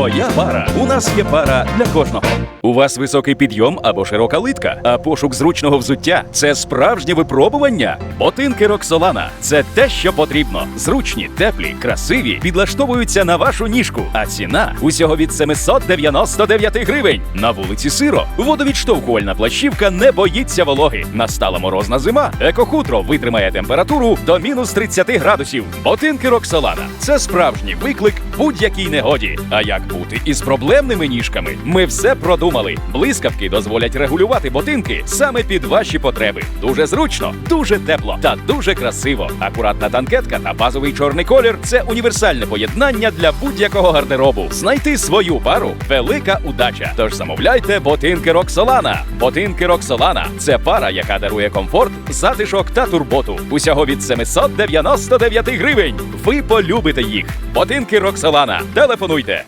Твоя пара. У нас є пара для кожного. У вас високий підйом або широка литка, а пошук зручного взуття це справжнє випробування. Ботинки Роксолана це те, що потрібно. Зручні, теплі, красиві, підлаштовуються на вашу ніжку. А ціна усього від 799 гривень. На вулиці Сиро. Водовідштовхувальна плащівка не боїться вологи. Настала морозна зима. Екохутро витримає температуру до мінус 30 градусів. Ботинки Роксолана це справжній виклик будь-якій негоді. А як бути із проблемними ніжками? Ми все продумали. Блискавки дозволять регулювати ботинки саме під ваші потреби. Дуже зручно, дуже тепло та дуже красиво. Акуратна танкетка та базовий чорний колір це універсальне поєднання для будь-якого гардеробу. Знайти свою пару велика удача. Тож замовляйте ботинки Роксолана. Ботинки Роксолана це пара, яка дарує комфорт, затишок та турботу. Усього від 799 гривень. Ви полюбите їх. Ботинки Роксолана. Телефонуйте